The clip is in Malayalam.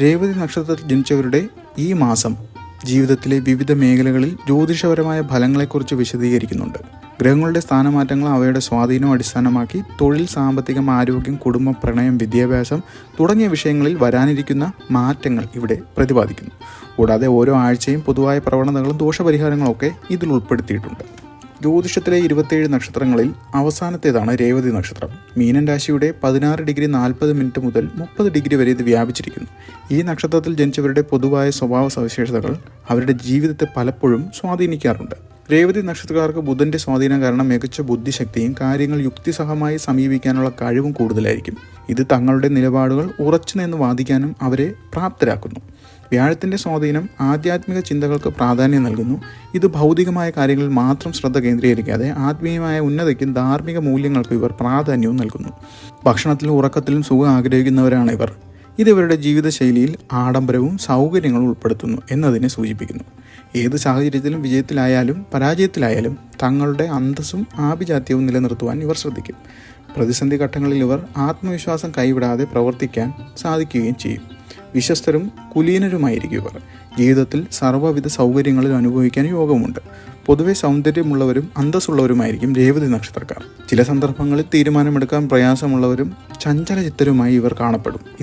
രേവതി നക്ഷത്രത്തിൽ ജനിച്ചവരുടെ ഈ മാസം ജീവിതത്തിലെ വിവിധ മേഖലകളിൽ ജ്യോതിഷപരമായ ഫലങ്ങളെക്കുറിച്ച് വിശദീകരിക്കുന്നുണ്ട്. ഗ്രഹങ്ങളുടെ സ്ഥാനമാറ്റങ്ങൾ അവയുടെ സ്വാധീനം അടിസ്ഥാനമാക്കി തൊഴിൽ സാമ്പത്തികം ആരോഗ്യം കുടുംബ പ്രണയം വിദ്യാഭ്യാസം തുടങ്ങിയ വിഷയങ്ങളിൽ വരാനിരിക്കുന്ന മാറ്റങ്ങൾ ഇവിടെ പ്രതിപാദിക്കുന്നു. കൂടാതെ ഓരോ ആഴ്ചയും പൊതുവായ പ്രവണതകളും ദോഷപരിഹാരങ്ങളൊക്കെ ഇതിൽ ഉൾപ്പെടുത്തിയിട്ടുണ്ട്. ജ്യോതിഷത്തിലെ ഇരുപത്തേഴ് നക്ഷത്രങ്ങളിൽ അവസാനത്തേതാണ് രേവതി നക്ഷത്രം. മീനൻ രാശിയുടെ പതിനാറ് ഡിഗ്രി നാൽപ്പത് മിനിറ്റ് മുതൽ മുപ്പത് ഡിഗ്രി വരെ ഇത് വ്യാപിച്ചിരിക്കുന്നു. ഈ നക്ഷത്രത്തിൽ ജനിച്ചവരുടെ പൊതുവായ സ്വഭാവ സവിശേഷതകൾ അവരുടെ ജീവിതത്തെ പലപ്പോഴും സ്വാധീനിക്കാറുണ്ട്. രേവതി നക്ഷത്രക്കാർക്ക് ബുധന്റെ സ്വാധീനം കാരണം മികച്ച ബുദ്ധിശക്തിയും കാര്യങ്ങൾ യുക്തിസഹമായി സമീപിക്കാനുള്ള കഴിവും കൂടുതലായിരിക്കും. ഇത് തങ്ങളുടെ നിലപാടുകൾ ഉറച്ചു നിന്ന് വാദിക്കാനും അവരെ പ്രാപ്തരാക്കുന്നു. വ്യാഴത്തിന്റെ സ്വാധീനം ആധ്യാത്മിക ചിന്തകൾക്ക് പ്രാധാന്യം നൽകുന്നു. ഇത് ഭൗതികമായ കാര്യങ്ങളിൽ മാത്രം ശ്രദ്ധ കേന്ദ്രീകരിക്കാതെ ആത്മീയമായ ഉന്നതയ്ക്കും ധാർമ്മിക മൂല്യങ്ങൾക്കും ഇവർ പ്രാധാന്യവും നൽകുന്നു. ഭക്ഷണത്തിലും ഉറക്കത്തിലും സുഖം ആഗ്രഹിക്കുന്നവരാണ് ഇവർ. ഇത് ഇവരുടെ ജീവിതശൈലിയിൽ ആഡംബരവും സൗകര്യങ്ങളും ഉൾപ്പെടുത്തുന്നു എന്നതിനെ സൂചിപ്പിക്കുന്നു. ഏത് സാഹചര്യത്തിലും വിജയത്തിലായാലും പരാജയത്തിലായാലും തങ്ങളുടെ അന്തസ്സും ആഭിജാത്യവും നിലനിർത്തുവാൻ ഇവർ ശ്രദ്ധിക്കും. പ്രതിസന്ധി ഘട്ടങ്ങളിൽ ഇവർ ആത്മവിശ്വാസം കൈവിടാതെ പ്രവർത്തിക്കാൻ സാധിക്കുകയും ചെയ്യും. വിശ്വസ്തരും കുലീനരുമായിരിക്കും ഇവർ ജീവിതത്തിൽ സർവവിധ സൗകര്യങ്ങളും അനുഭവിക്കാൻ യോഗമുണ്ട്. പൊതുവെ സൗന്ദര്യമുള്ളവരും അന്തസ്സുള്ളവരുമായിരിക്കും രേവതി നക്ഷത്രക്കാർ. ചില സന്ദർഭങ്ങളിൽ തീരുമാനമെടുക്കാൻ പ്രയാസമുള്ളവരും ചഞ്ചലചിത്തരുമായി ഇവർ കാണപ്പെടും.